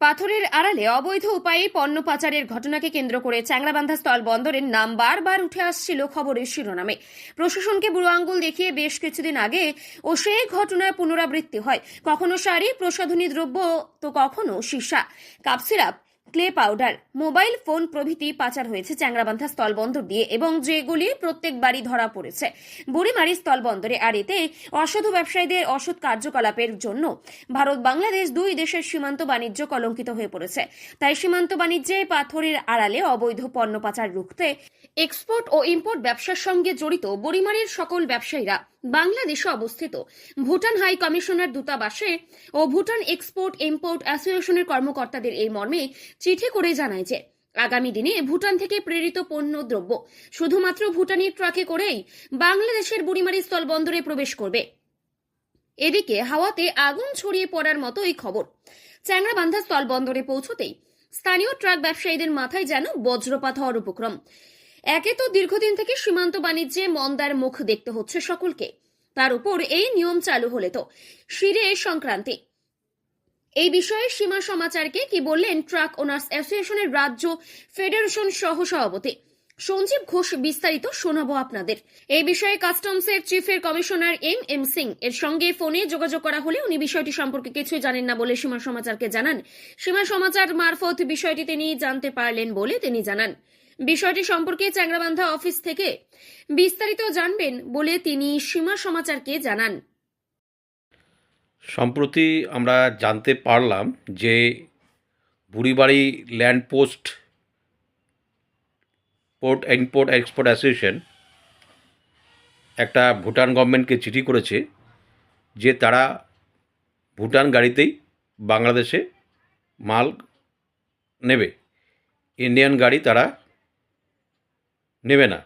পাথরের আড়ালে অবৈধ উপায়ে পণ্য পাচারের ঘটনাকে কেন্দ্র করে চ্যাংরাবান্ধা স্থল বন্দরের নাম বারবার উঠে আসছিল খবরের শিরোনামে। প্রশাসনকে বুড়ো আঙ্গুল দেখিয়ে বেশ কিছুদিন আগে ও সেই ঘটনার পুনরাবৃত্তি হয়। কখনো শাড়ি, প্রসাধনী দ্রব্য, তো কখনো সীসা। Cough syrup clay powder. Mobile phone প্রভৃতি পাচার হয়েছে চ্যাংরাবান্ধা স্থলবন্দর দিয়ে এবং যেগুলি প্রত্যেকবারই ধরা পড়েছে। বুড়িমারি স্থলবন্দরে আর এতে অসাধু ব্যবসায়ীদের অসৎ কার্যকলাপের জন্য ভারত বাংলাদেশ দুই দেশের সীমান্ত বাণিজ্য কলঙ্কিত হয়ে পড়েছে। তাই সীমান্ত বাণিজ্যে পাথরের আড়ালে অবৈধ পণ্য পাচার রুখতে এক্সপোর্ট ও ইম্পোর্ট ব্যবসার সঙ্গে জড়িত বুড়িমারির সকল ব্যবসায়ীরা বাংলাদেশে অবস্থিত। ভুটান হাই কমিশনার দূতাবাসে ও ভুটান এক্সপোর্ট ইম্পোর্ট অ্যাসোসিয়েশনের কর্মকর্তাদের এই মর্মে চিঠি করে জানায় যে, আগামী দিনে ভুটান থেকে প্রেরিত পণ্য দ্রব্য শুধুমাত্র ভুটানের ট্রাকে করেই বাংলাদেশের বুড়িমারি স্থলবন্দরে প্রবেশ করবে। এদিকে হাওয়াতে আগুন ছড়িয়ে পড়ার মতো এই খবর। চ্যাংরাবান্ধা স্থলবন্দরে পৌঁছতেই স্থানীয় ট্রাক ব্যবসায়ীদের মাথায় যেন বজ্রপাত হওয়ার উপক্রম। একে তো দীর্ঘদিন থেকে সীমান্ত বাণিজ্যে মন্দার মুখ দেখতে হচ্ছে সকলকে। তার উপর এই নিয়ম চালু হলে তো শিরে সংক্রান্তি। এই বিষয়ে সীমা সমাচারকে কি বললেন ট্রাক ওনার্স অ্যাসোসিয়েশনের রাজ্য ফেডারেশন সহ সভাপতি সঞ্জীব ঘোষ বিস্তারিত শোনাবো আপনাদের। এই বিষয়ে কাস্টমসের চিফের কমিশনার এম এম সিং এর সঙ্গে ফোনে যোগাযোগ করা হলে উনি বিষয়টি সম্পর্কে কিছুই জানেন না বলে সীমা সমাচারকে জানান। সীমা সমাচার মারফত বিষয়টি তিনি জানতে পারলেন বলে তিনি জানান। বিষয়টি সম্পর্কে চ্যাংরাবান্ধা অফিস থেকে বিস্তারিত জানবেন বলে তিনি সীমা সমাচারকে জানান। সম্প্রতি আমরা জানতে পারলাম যে বুড়িবাড়ি land post port import export association একটা ভুটান গভর্নমেন্টকে চিঠি করেছে যে তারা ভুটান গাড়িতেই বাংলাদেশে মাল নেবে। ইন্ডিয়ান গাড়ি তারা নেবে না।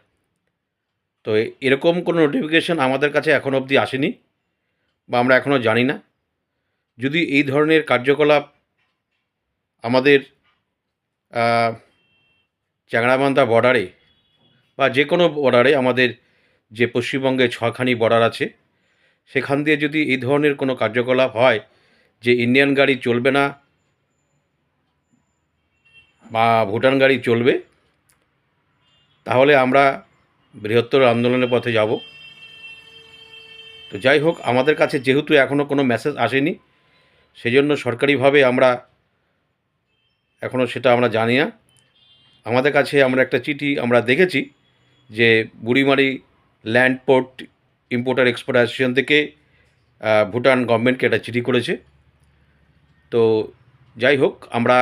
তো এরকম কোনো নোটিফিকেশন আমাদের কাছে এখন অবধি আসেনি বা আমরা এখনও জানি না। যদি এই ধরনের কার্যকলাপ আমাদের চ্যাংড়াবান্ধা বর্ডারে বা যে কোনো বর্ডারে আমাদের যে পশ্চিমবঙ্গে ছখানি বর্ডার আছে, সেখান দিয়ে যদি এই ধরনের কোনো কার্যকলাপ হয় যে ইন্ডিয়ান গাড়ি চলবে না বা ভুটান গাড়ি চলবে, তাহলে আমরা বৃহত্তর আন্দোলনের পথে যাব। তো যাই হোক, আমাদের কাছে যেহেতু এখনও কোনো মেসেজ আসেনি, সেজন্য সরকারিভাবে আমরা এখনও সেটা আমরা জানি না। আমাদের কাছে আমরা একটা চিঠি আমরা দেখেছি যে Burimari land port importer export association থেকে ভুটান গভর্নমেন্টকে একটা চিঠি করেছে। তো যাই হোক, আমরা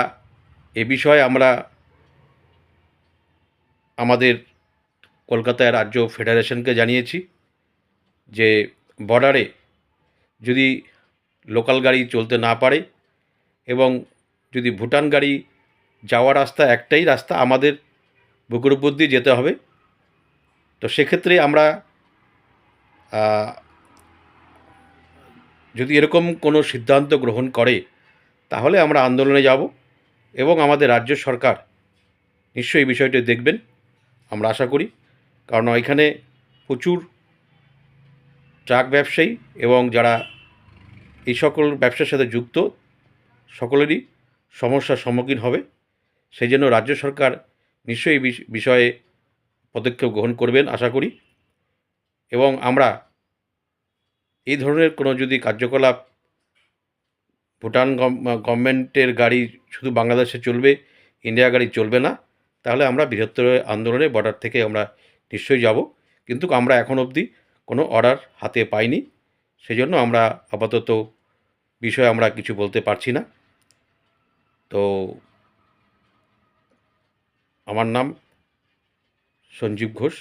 এ বিষয়ে আমরা আমাদের কলকাতায় রাজ্য ফেডারেশনকে জানিয়েছি যে বর্ডারে যদি লোকাল গাড়ি চলতে না পারে এবং যদি ভুটান গাড়ি যাওয়ার রাস্তা একটাই রাস্তা আমাদের বুকের উপর দিয়ে যেতে হবে। তো সেক্ষেত্রে আমরা যদি এরকম কোনো সিদ্ধান্ত গ্রহণ করে, তাহলে আমরা আন্দোলনে যাব এবং আমাদের রাজ্য সরকার নিশ্চয়ই বিষয়টি দেখবেন, আমরা আশা করি। কারণ এখানে প্রচুর ট্রাক ব্যবসায়ী এবং যারা এই সকল ব্যবসার সাথে যুক্ত, সকলেরই সমস্যার সম্মুখীন হবে। সেই জন্য রাজ্য সরকার নিশ্চয়ই বিষ- বিষয়ে পদক্ষেপ গ্রহণ করবেন, আশা করি। এবং আমরা এই ধরনের কোনো যদি কার্যকলাপ ভুটান গভর্নমেন্টের গাড়ি শুধু বাংলাদেশে চলবে, ইন্ডিয়া গাড়ি চলবে না, তাহলে আমরা বৃহত্তর আন্দোলনে বর্ডার থেকে আমরা নিশ্চয়ই যাব। কিন্তু আমরা এখন অবধি কোনো অর্ডার হাতে পাইনি, সেজন্য আমরা আপাতত বিষয়ে আমরা কিছু বলতে পারছি না। তো আমার নাম সঞ্জীব ঘোষ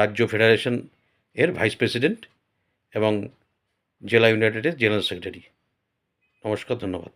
রাজ্য ফেডারেশন এর ভাইস প্রেসিডেন্ট এবং জেলা ইউনাইটেডের জেনারেল সেক্রেটারি। নমস্কার, ধন্যবাদ।